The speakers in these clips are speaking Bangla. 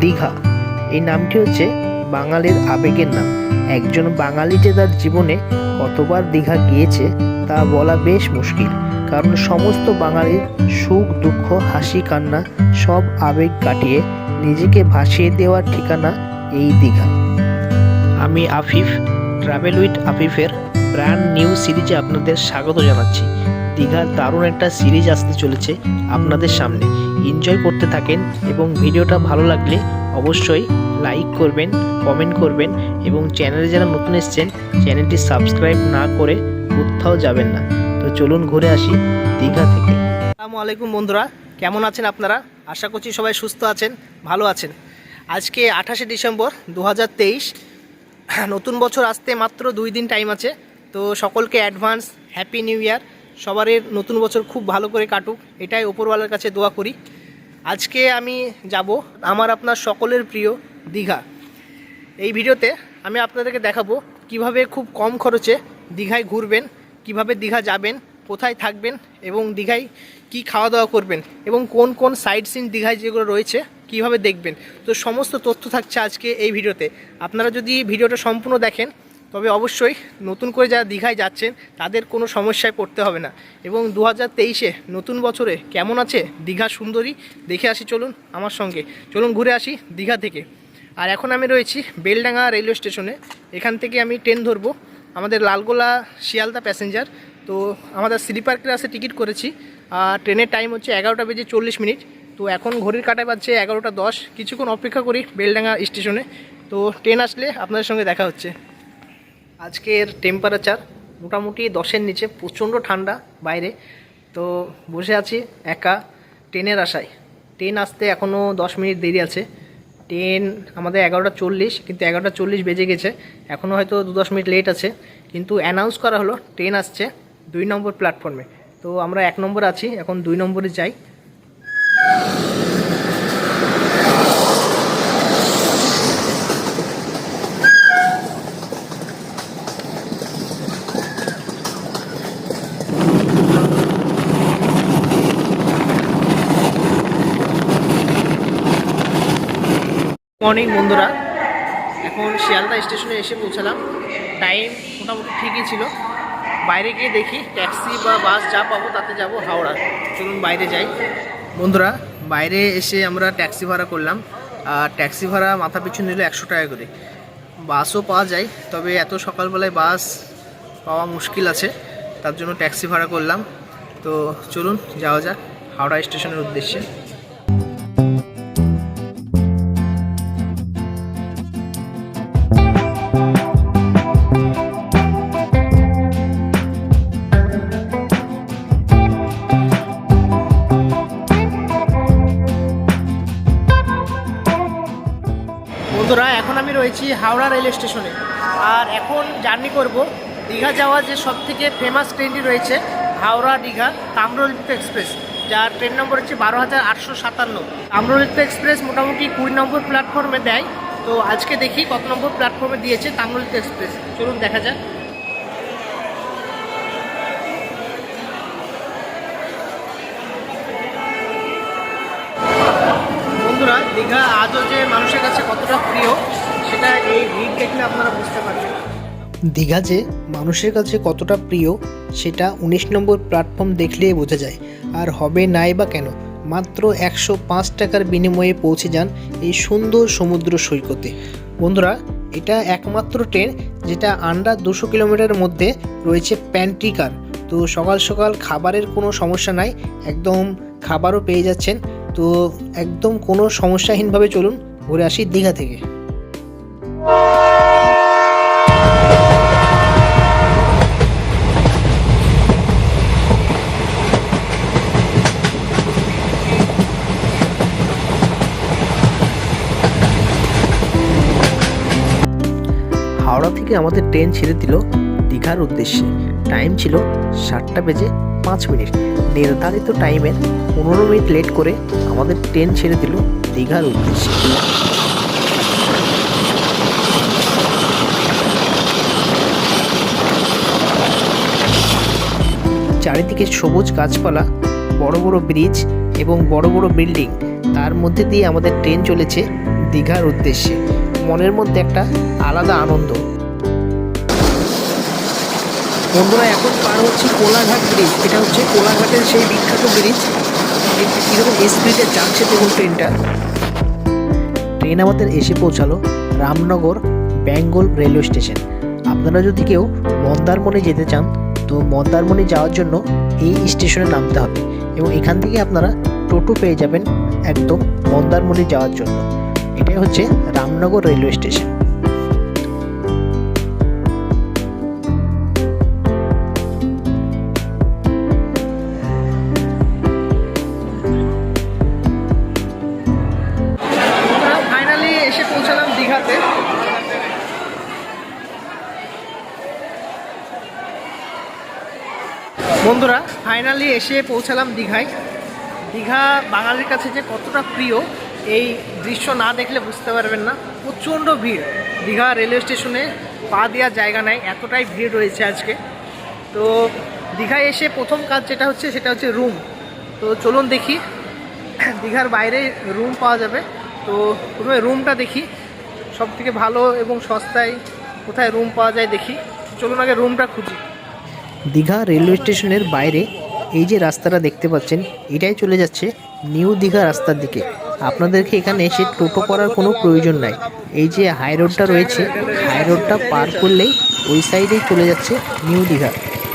দীঘা। এই নামটি হচ্ছে বাঙালির আবেগের নাম। একজন বাঙালি যে তার জীবনে কতবার দীঘা গিয়েছে তা বলা বেশ মুশকিল। কারণ সমস্ত বাঙালির সুখ, দুঃখ, হাসি, কান্না সব আবেগ কাটিয়ে নিজেকে ভাসিয়ে দেওয়ার ঠিকানা এই দীঘা। আমি আফিফ ট্রাভেল উইথ আফিফের ব্র্যান্ড নিউ সিরিজে আপনাদের স্বাগত জানাচ্ছি। দীঘার দারুণ একটা সিরিজ আসতে চলেছে আপনাদের সামনে। এনজয় করতে থাকেন এবং ভিডিওটা ভালো লাগলে অবশ্যই লাইক করবেন কমেন্ট করবেন এবং চ্যানেলে যারা নতুন এসছেন চ্যানেলটি সাবস্ক্রাইব না করে কোথাও যাবেন না। তো চলুন ঘুরে আসি দীঘা থেকে। আসসালামু আলাইকুম বন্ধুরা, কেমন আছেন আপনারা? আশা করছি সবাই সুস্থ আছেন, ভালো আছেন। আজকে আঠাশে ডিসেম্বর দু হাজার তেইশ, নতুন বছর আসতে মাত্র দুই দিন টাইম আছে, তো সকলকে অ্যাডভান্স হ্যাপি নিউ ইয়ার সবারই নতুন বছর খুব ভালো করে কাটুক, এটাই ওপরওয়ালার কাছে দোয়া করি। আজকে আমি যাব আমার আপনার সকলের প্রিয় দীঘা। এই ভিডিওতে আমি আপনাদেরকে দেখাবো কীভাবে খুব কম খরচে দীঘায় ঘুরবেন, কীভাবে দীঘা যাবেন, কোথায় থাকবেন এবং দীঘায় কি খাওয়া দাওয়া করবেন এবং কোন কোন সাইড সিন দীঘায় যেগুলো রয়েছে কীভাবে দেখবেন। তো সমস্ত তথ্য থাকছে আজকে এই ভিডিওতে। আপনারা যদি ভিডিওটা সম্পূর্ণ দেখেন তবে অবশ্যই নতুন করে যারা দীঘায় যাচ্ছেন, তাদের কোনো সমস্যায় পড়তে হবে না। এবং দু হাজার তেইশে নতুন বছরে কেমন আছে দীঘা সুন্দরী, দেখে আসি চলুন আমার সঙ্গে। চলুন ঘুরে আসি দীঘা থেকে। আর এখন আমি রয়েছি বেলডাঙ্গা রেলওয়ে স্টেশনে। এখান থেকে আমি ট্রেন ধরবো। আমাদের লালগোলা শিয়ালদা প্যাসেঞ্জার। তো আমাদের স্লিপার ক্লাসে টিকিট করেছি। আর ট্রেনের টাইম হচ্ছে এগারোটা বেজে চল্লিশ মিনিট। তো এখন ঘড়ির কাটায় বাজছে এগারোটা দশ। কিছুক্ষণ অপেক্ষা করি বেলডাঙ্গা স্টেশনে। তো ট্রেন আসলে আপনাদের সঙ্গে দেখা হচ্ছে। আজকের টেম্পারেচার মোটামুটি দশের নিচে, প্রচণ্ড ঠান্ডা বাইরে। তো বসে আছি একা, ট্রেনের আশায়। ট্রেন আসতে এখনও দশ মিনিট দেরি আছে। ট্রেন আমাদের এগারোটা চল্লিশ, কিন্তু এগারোটা চল্লিশ বেজে গেছে। এখনও হয়তো দু দশ মিনিট লেট আছে। কিন্তু অ্যানাউন্স করা হলো, ট্রেন আসছে দুই নম্বর প্ল্যাটফর্মে তো আমরা এক নম্বর আছি, এখন দুই নম্বরে যাই। মর্নিং বন্ধুরা। এখন শিয়ালদা স্টেশনে এসে পৌঁছালাম। টাইম মোটামুটি ঠিকই ছিল। বাইরে গিয়ে দেখি ট্যাক্সি বা বাস যা পাবো তাতে যাব হাওড়া। চলুন বাইরে যাই। বন্ধুরা, বাইরে এসে আমরা ট্যাক্সি ভাড়া করলাম। আর ট্যাক্সি ভাড়া মাথা পিছু নিল একশো টাকা করে। বাসও পাওয়া যায়, তবে এত সকালবেলায় বাস পাওয়া মুশকিল আছে। তার জন্য ট্যাক্সি ভাড়া করলাম। তো চলুন যাওয়া যাক হাওড়া স্টেশনের উদ্দেশ্যে। হাওড়া রেল স্টেশনে। আর এখন জার্নি করব দীঘা যাওয়া যে সব থেকে ফেমাস ট্রেনটি রয়েছে, হাওড়া দীঘা তাম্রলিপ্ত এক্সপ্রেস, যার ট্রেন নম্বর হচ্ছে বারো হাজার আটশো সাতান্ন। তাম্রলিপ্ত এক্সপ্রেস মোটামুটি কুড়ি নম্বর প্ল্যাটফর্মে দেয়। তো আজকে দেখি কত নম্বর প্ল্যাটফর্মে দিয়েছে তাম্রলিপ্ত এক্সপ্রেস। চলুন দেখা যাক। দীঘা আজও যে মানুষের কাছে কতটা প্রিয় দীঘা যে মানুষের কাছে কতটা প্রিয়, সেটা উনিশ নম্বর প্ল্যাটফর্ম দেখলেই বোঝা যায়। আর হবে নাই বা কেন, মাত্র একশো পাঁচ টাকার বিনিময়ে পৌঁছে যান এই সুন্দর সমুদ্র সৈকতে। বন্ধুরা, এটা একমাত্র ট্রেন যেটা আন্ডার দুশো কিলোমিটারের মধ্যে রয়েছে প্যান্ট্রিকার তো সকাল সকাল খাবারের কোনো সমস্যা নাই, একদম খাবারও পেয়ে যাচ্ছেন। তো একদম কোনো সমস্যাহীনভাবে চলুন, ঘুরে আসি দীঘা থেকে। হাওড়া থেকে আমাদের ট্রেন ছেড়ে দিল দীঘার উদ্দেশ্যে। টাইম ছিল সাতটা বেজে পাঁচ মিনিট। নির্ধারিত টাইমের পনেরো মিনিট লেট করে আমাদের ট্রেন ছেড়ে দিল দীঘার উদ্দেশ্যে। চারিদিকে সবুজ গাছপালা, বড় বড় ব্রিজ এবং বড় বড় বিল্ডিং, তার মধ্যে দিয়ে আমাদের ট্রেন চলেছে দীঘার উদ্দেশ্যে। মনের মধ্যে একটা আলাদা আনন্দ। বন্ধুরা, এখন পার হচ্ছে কোলাঘাট ব্রিজ। এটা হচ্ছে কোলাঘাটের সেই বিখ্যাত ব্রিজ। কীরকম স্পিডে যাচ্ছে দেখুন ট্রেনটা। ট্রেন আমাদের এসে পৌঁছালো রামনগর বেঙ্গল রেলওয়ে স্টেশন। আপনারা যদি কেউ মন্দারমণি যেতে চান তো মন্দারমণি যাওয়ার জন্য এই স্টেশনে নামতে হবে এবং এখান থেকে আপনারা টোটো পেয়ে যাবেন একদম মন্দারমণি যাওয়ার জন্য। এটাই হচ্ছে রামনগর রেলওয়ে স্টেশন। বন্ধুরা ফাইনালি এসে পৌঁছালাম দীঘায়। দীঘা বাঙালির কাছে যে কতটা প্রিয়, এই দৃশ্য না দেখলে বুঝতে পারবেন না। প্রচণ্ড ভিড়। দীঘা রেলওয়ে স্টেশনে পা দেওয়ার জায়গা নাই, এতটাই ভিড় রয়েছে আজকে। তো দীঘায় এসে প্রথম কাজ যেটা হচ্ছে, সেটা হচ্ছে রুম তো চলুন দেখি, দীঘার বাইরে রুম পাওয়া যাবে। তো প্রথমে রুমটা দেখি। সব থেকে ভালো এবং সস্তায় কোথায় রুম পাওয়া যায় দেখি। চলুন আগে রুমটা খুঁজি। দীঘা রেলওয়ে স্টেশনের বাইরে এই যে রাস্তাটা দেখতে পাচ্ছেন, এটাই চলে যাচ্ছে নিউ দীঘা রাস্তার দিকে। আপনাদেরকে এখানে এসে টোটো করার কোনো প্রয়োজন নাই। এই যে হাই রোডটা রয়েছে হাই রোডটা পার করলেই ওই সাইডেই চলে যাচ্ছে নিউ দীঘা।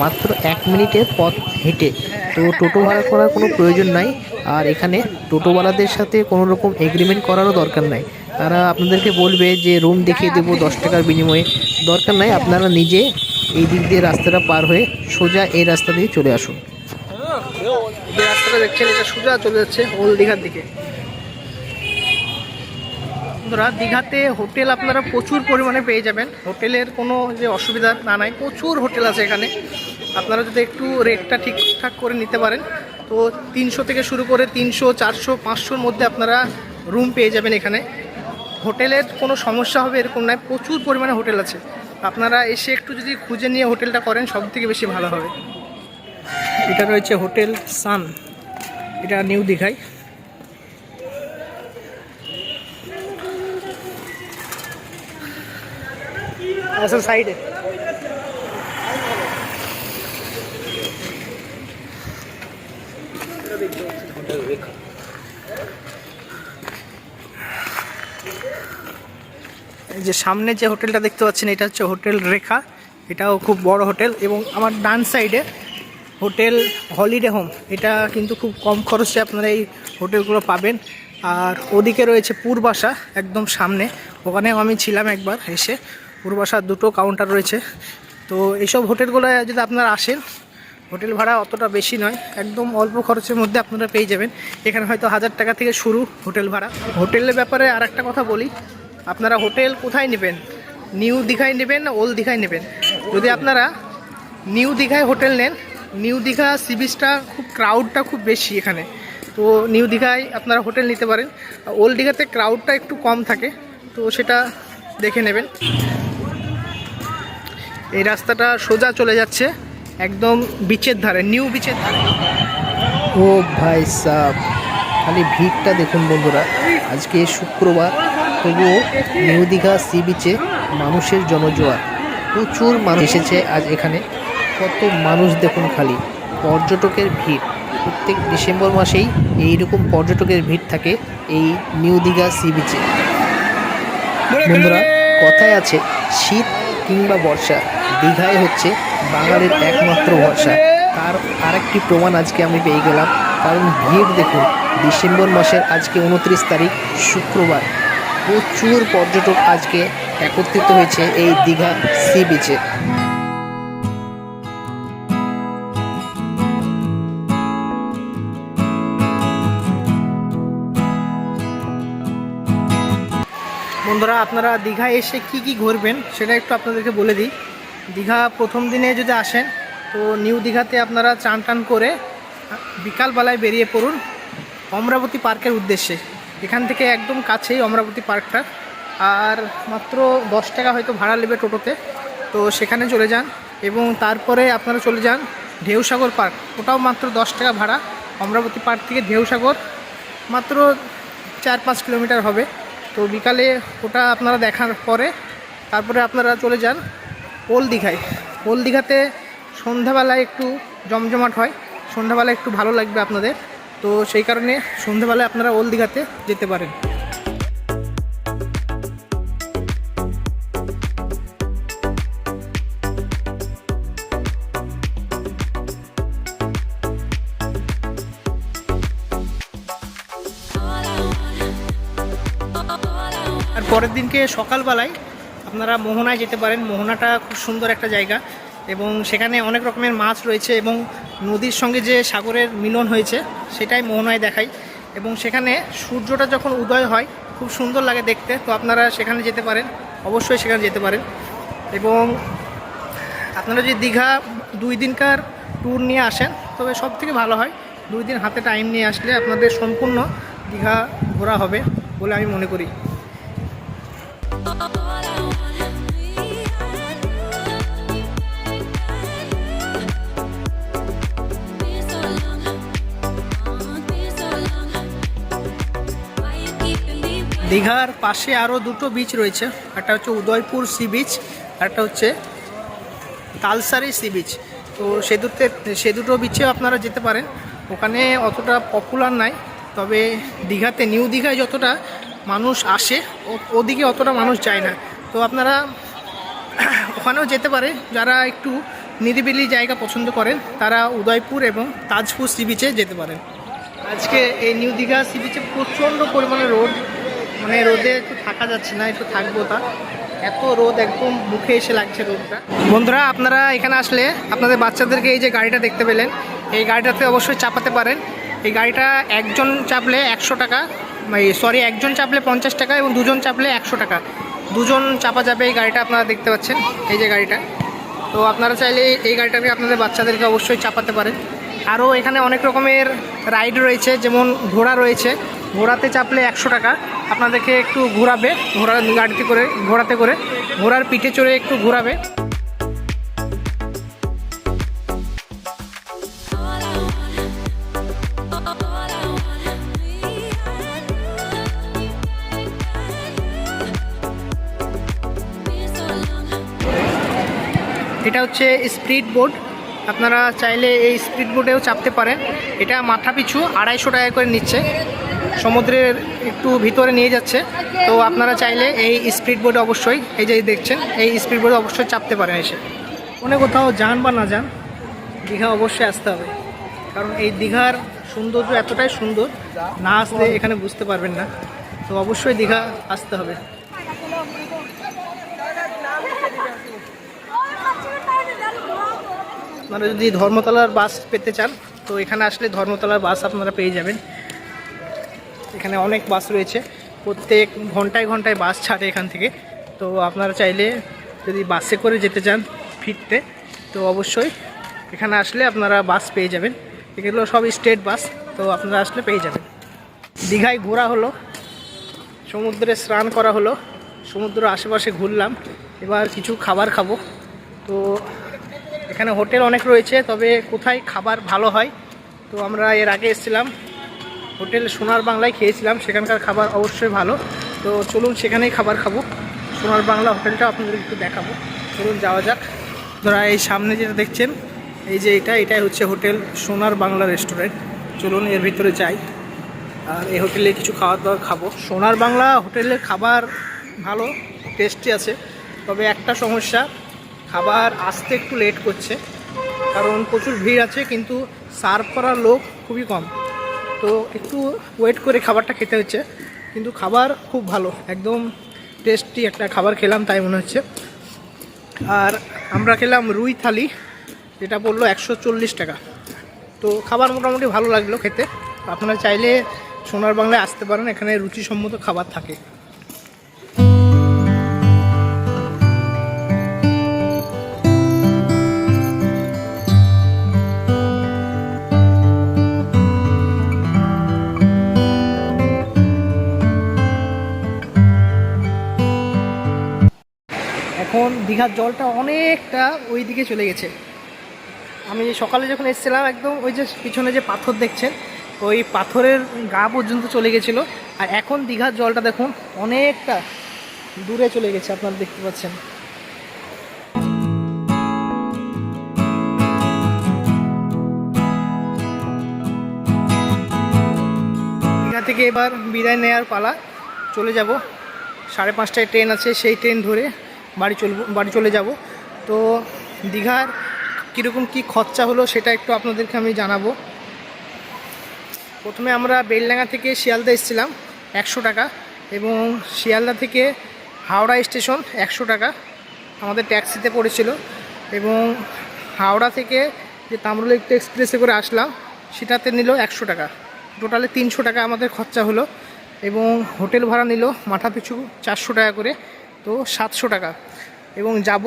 মাত্র এক মিনিটের পথ হেঁটে। তো টোটো ভাড়া করার কোনো প্রয়োজন নাই। আর এখানে টোটোওয়ালাদের সাথে কোনো রকম এগ্রিমেন্ট করারও দরকার নাই। তারা আপনাদেরকে বলবে যে রুম দেখিয়ে দেবো দশ টাকার বিনিময়ে। দরকার নাই, আপনারা নিজে এই দিক দিয়ে রাস্তাটা পার হয়ে সোজা এই রাস্তা দিয়ে চলে আসুন। যে রাস্তাটা দেখছেন, এটা সোজা চলে যাচ্ছে ওল্ড দীঘার দিকে। বন্ধুরা, দীঘাতে হোটেল আপনারা প্রচুর পরিমাণে পেয়ে যাবেন। হোটেলের কোনো যে অসুবিধা না নাই, প্রচুর হোটেল আছে এখানে। আপনারা যদি একটু রেটটা ঠিকঠাক করে নিতে পারেন, তো তিনশো থেকে শুরু করে তিনশো, চারশো, পাঁচশোর মধ্যে আপনারা রুম পেয়ে যাবেন এখানে। হোটেলের কোনো সমস্যা হবে এরকম নয় প্রচুর পরিমাণে হোটেল আছে। আপনারা এসে একটু যদি খুঁজে নিয়ে হোটেলটা করেন সব থেকে বেশি ভালো হবে। এটা রয়েছে হোটেল সান। এটা নিউ দীঘায়। আচ্ছা সাইডে। যে সামনে যে হোটেলটা দেখতে পাচ্ছেন, এটা হচ্ছে হোটেল রেখা। এটাও খুব বড় হোটেল এবং আমার ডান সাইডে হোটেল হলিডে হোম। এটা কিন্তু খুব কম খরচে আপনারা এই হোটেলগুলো পাবেন। আর ওদিকে রয়েছে পূর্বাসা একদম সামনে। ওখানেও আমি ছিলাম একবার এসে। পূর্বাসার দুটো কাউন্টার রয়েছে। তো এইসব হোটেলগুলো যদি আপনারা আসেন, হোটেল ভাড়া অতটা বেশি নয়। একদম অল্প খরচের মধ্যে আপনারা পেয়ে যাবেন। এখানে হয়তো হাজার টাকা থেকে শুরু হোটেল ভাড়া। হোটেলের ব্যাপারে আর একটা কথা বলি। আপনারা হোটেল কোথায় নেবেন? নিউ দীঘায় নেবেন না ওল্ড দীঘায় নেবেন? যদি আপনারা নিউ দীঘায় হোটেল নেন, নিউ দীঘা সি বিচটা খুব ক্রাউডটা খুব বেশি এখানে। তো নিউ দীঘায় আপনারা হোটেল নিতে পারেন। ওল্ড দীঘাতে ক্রাউডটা একটু কম থাকে, তো সেটা দেখে নেবেন। এই রাস্তাটা সোজা চলে যাচ্ছে, একদম বিচের ধারে, নিউ বিচের ধারে। ও ভাই সাহ খালি ভিড়টা দেখুন বন্ধুরা। আজকে শুক্রবার তবুও নিউ দীঘা সি বিচে মানুষের জনজোয়ার। প্রচুর মানুষ এসেছে আজ এখানে। কত মানুষ দেখুন খালি। পর্যটকের ভিড়। প্রত্যেক ডিসেম্বর মাসেই এইরকম পর্যটকের ভিড় থাকে এই নিউ দীঘা সি বিচে। বন্ধুরা, কথায় আছে, শীত কিংবা বর্ষা দীঘায় হচ্ছে বাঙালির একমাত্র ভরসা। তার আরেকটি প্রমাণ আজকে আমি পেয়ে গেলাম। কারণ ভিড় দেখুন, ডিসেম্বর মাসের আজকে উনত্রিশ তারিখ, শুক্রবার। প্রচুর পর্যটক আজকে একত্রিত হয়েছে এই দীঘা সি বিচে বন্ধুরা, আপনারা দীঘায় এসে কি কি ঘুরবেন সেটা একটু আপনাদেরকে বলে দিই। দীঘা প্রথম দিনে যদি আসেন, তো নিউ দীঘাতে আপনারা চান টান করে বিকালবেলায় বেরিয়ে পড়ুন অমরাবতী পার্কের উদ্দেশ্যে। এখান থেকে একদম কাছেই অমরাবতী পার্কটা। আর মাত্র দশ টাকা হয়তো ভাড়া নেবে টোটোতে। তো সেখানে চলে যান এবং তারপরে আপনারা চলে যান ঢেউসাগর পার্ক। ওটাও মাত্র দশ টাকা ভাড়া। অমরাবতী পার্ক থেকে ঢেউসাগর মাত্র চার পাঁচ কিলোমিটার হবে। তো বিকালে ওটা আপনারা দেখার পরে তারপরে আপনারা চলে যান ওল দীঘায় ওল দীঘাতে সন্ধ্যাবেলায় একটু জমজমাট হয়। সন্ধ্যাবেলায় একটু ভালো লাগবে আপনাদের। তো সেই কারণে সন্ধ্যাবেলায় আপনারা ওল দীঘাতে যেতে পারেন। আর পরের দিনকে সকালবেলায় আপনারা মোহনায় যেতে পারেন। মোহনাটা খুব সুন্দর একটা জায়গা এবং সেখানে অনেক রকমের মাছ রয়েছে এবং নদীর সঙ্গে যে সাগরের মিলন হয়েছে, সেটাই মোহনায় দেখাই। এবং সেখানে সূর্যটা যখন উদয় হয়, খুব সুন্দর লাগে দেখতে। তো আপনারা সেখানে যেতে পারেন, অবশ্যই সেখানে যেতে পারেন। এবং আপনারা যদি দীঘা দুই দিনকার ট্যুর নিয়ে আসেন, তবে সব থেকে ভালো হয়, দুই দিন হাতে টাইম নিয়ে আসলে আপনাদের সম্পূর্ণ দীঘা ঘোরা হবে বলে আমি মনে করি। দীঘার পাশে আরও দুটো বিচ রয়েছে। একটা হচ্ছে উদয়পুর সি বিচ একটা হচ্ছে তালসারি সি বিচ তো সে দুটো সে দুটো বিচেও আপনারা যেতে পারেন। ওখানে অতটা পপুলার নাই, তবে দীঘাতে নিউ দীঘায় যতটা মানুষ আসে ওদিকে অতটা মানুষ যায় না। তো আপনারা ওখানেও যেতে পারে। যারা একটু নিরিবিলি জায়গা পছন্দ করেন, তারা উদয়পুর এবং তাজপুর সি বিচে যেতে পারেন। আজকে এই নিউ দীঘা সি বিচে প্রচণ্ড পরিমাণে রোদ মানে রোদে একটু থাকা যাচ্ছে না, একটু থাকব তা। এত রোদ একদম মুখে এসে লাগছে রোদটা। বন্ধুরা, আপনারা এখানে আসলে আপনাদের বাচ্চাদেরকে এই যে গাড়িটা দেখতে পেলেন, এই গাড়িটাতে অবশ্যই চাপাতে পারেন। এই গাড়িটা একজন চাপলে একশো টাকা সরি একজন চাপলে পঞ্চাশ টাকা এবং দুজন চাপলে একশো টাকা। দুজন চাপা যাবে এই গাড়িটা আপনারা দেখতে পাচ্ছেন, এই যে গাড়িটা। তো আপনারা চাইলে এই গাড়িটাকে আপনাদের বাচ্চাদেরকে অবশ্যই চাপাতে পারেন। আরও এখানে অনেক রকমের রাইড রয়েছে, যেমন ঘোড়া রয়েছে। ঘোড়াতে চাপলে একশো টাকা। আপনাদেরকে একটু ঘোরাবে, ঘোড়া গাড়িতে করে, ঘোড়াতে করে। ঘোড়ার পিঠে চড়ে একটু ঘোরাবে। এটা হচ্ছে স্পিড বোর্ড আপনারা চাইলে এই স্পিড বোটেও চাপতে পারেন। এটা মাথা পিছু আড়াইশো টাকা করে নিচ্ছে। সমুদ্রের একটু ভিতরে নিয়ে যাচ্ছে। তো আপনারা চাইলে এই স্পিড বোর্ডে অবশ্যই, এই যে দেখছেন, এই স্পিড বোর্ডে অবশ্যই চাপতে পারেন এসে। মনে কোথাও যান বা না যান, দীঘা অবশ্যই আসতে হবে। কারণ এই দীঘার সৌন্দর্য এতটাই সুন্দর, না আসলে এখানে বুঝতে পারবেন না। তো অবশ্যই দীঘা আসতে হবে। আপনারা যদি ধর্মতলার বাস পেতে চান, তো এখানে আসলে ধর্মতলার বাস আপনারা পেয়ে যাবেন। এখানে অনেক বাস রয়েছে, প্রত্যেক ঘন্টায় ঘন্টায় বাস ছাড়ে এখান থেকে। তো আপনারা চাইলে যদি বাসে করে যেতে চান ফিরতে, তো অবশ্যই এখানে আসলে আপনারা বাস পেয়ে যাবেন। এগুলো সব স্টেট বাস, তো আপনারা আসলে পেয়ে যাবেন। দীঘায় ঘোরা হলো, সমুদ্রে স্নান করা হলো সমুদ্র আশেপাশে ঘুরলাম, এবার কিছু খাবার খাব। তো এখানে হোটেল অনেক রয়েছে, তবে কোথায় খাবার ভালো হয়? তো আমরা এর আগে এসেছিলাম, হোটেল সোনার বাংলায় খেয়েছিলাম, সেখানকার খাবার অবশ্যই ভালো। তো চলুন সেখানেই খাবার খাব। সোনার বাংলা হোটেলটা আপনাদের একটু দেখাবো। চলুন যাওয়া যাক। ধরা এই সামনে যেটা দেখছেন, এই যে এটা, এটাই হচ্ছে হোটেল সোনার বাংলা রেস্টুরেন্ট। চলুন এর ভিতরে যাই। আর এই হোটেলে কিছু খাবার দাবার খাব। সোনার বাংলা হোটেলের খাবার ভালো, টেস্টি আছে, তবে একটা সমস্যা খাবার আসতে একটু লেট করছে। কারণ প্রচুর ভিড় আছে, কিন্তু সার্ভ করার লোক খুবই কম। তো একটু ওয়েট করে খাবারটা খেতে হচ্ছে। কিন্তু খাবার খুব ভালো, একদম টেস্টি একটা খাবার খেলাম তাই মনে হচ্ছে। আর আমরা খেলাম রুই থালি, যেটা পড়ল একশো টাকা। তো খাবার মোটামুটি ভালো লাগল খেতে। আপনারা চাইলে সোনার বাংলায় আসতে পারেন, এখানে রুচিসম্মত খাবার থাকে। দীঘার জলটা অনেকটা ওই দিকে চলে গেছে। আমি সকালে যখন এসেছিলাম, একদম ওই যে পিছনে যে পাথর দেখছেন, ওই পাথরের গা পর্যন্ত চলে গেছিল। আর এখন দীঘার জলটা দেখুন, অনেকটা দূরে চলে গেছে, আপনারা দেখতে পাচ্ছেন। দীঘা থেকে এবার বিদায় নেওয়ার পালা, চলে যাব। সাড়ে পাঁচটায় ট্রেন আছে, সেই ট্রেন ধরে বাড়ি চলবো, বাড়ি চলে যাব। তো দীঘার কীরকম কী খরচা হলো সেটা একটু আপনাদেরকে আমি জানাব। প্রথমে আমরা বেলডাঙ্গা থেকে শিয়ালদা এসেছিলাম, একশো টাকা এবং শিয়ালদা থেকে হাওড়া স্টেশন একশো টাকা। আমাদের ট্যাক্সিতে পড়েছিল এবং হাওড়া থেকে যে তাম্রলিপ্ত এক্সপ্রেসে করে আসলাম, সেটাতে নিল একশো টাকা। টোটালে তিনশো টাকা আমাদের খরচা হলো এবং হোটেল ভাড়া নিল মাথা পিছু চারশো টাকা করে, তো সাতশো টাকা। এবং যাব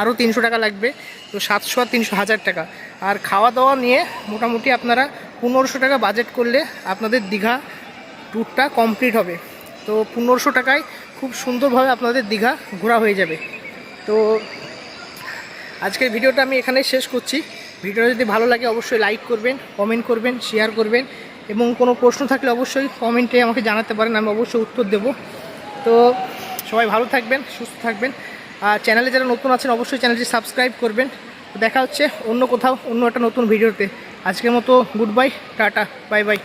আরও তিনশো টাকা লাগবে। তো সাতশো আর তিনশো হাজার টাকা। আর খাওয়া দাওয়া নিয়ে মোটামুটি আপনারা পনেরোশো টাকা বাজেট করলে আপনাদের দীঘা ট্যুরটা কমপ্লিট হবে। তো পনেরোশো টাকায় খুব সুন্দরভাবে আপনাদের দীঘা ঘোরা হয়ে যাবে। তো আজকের ভিডিওটা আমি এখানেই শেষ করছি। ভিডিওটা যদি ভালো লাগে অবশ্যই লাইক করবেন কমেন্ট করবেন শেয়ার করবেন এবং কোনো প্রশ্ন থাকলে অবশ্যই কমেন্টে আমাকে জানাতে পারেন, আমি অবশ্যই উত্তর দেব। তো সবাই ভালো থাকবেন, সুস্থ থাকবেন। আর চ্যানেলে যারা নতুন আছেন, অবশ্যই চ্যানেলটি সাবস্ক্রাইব করবেন। দেখা হচ্ছে অন্য কোথাও, অন্য একটা নতুন ভিডিওতে। আজকের মতো good bye tata bye bye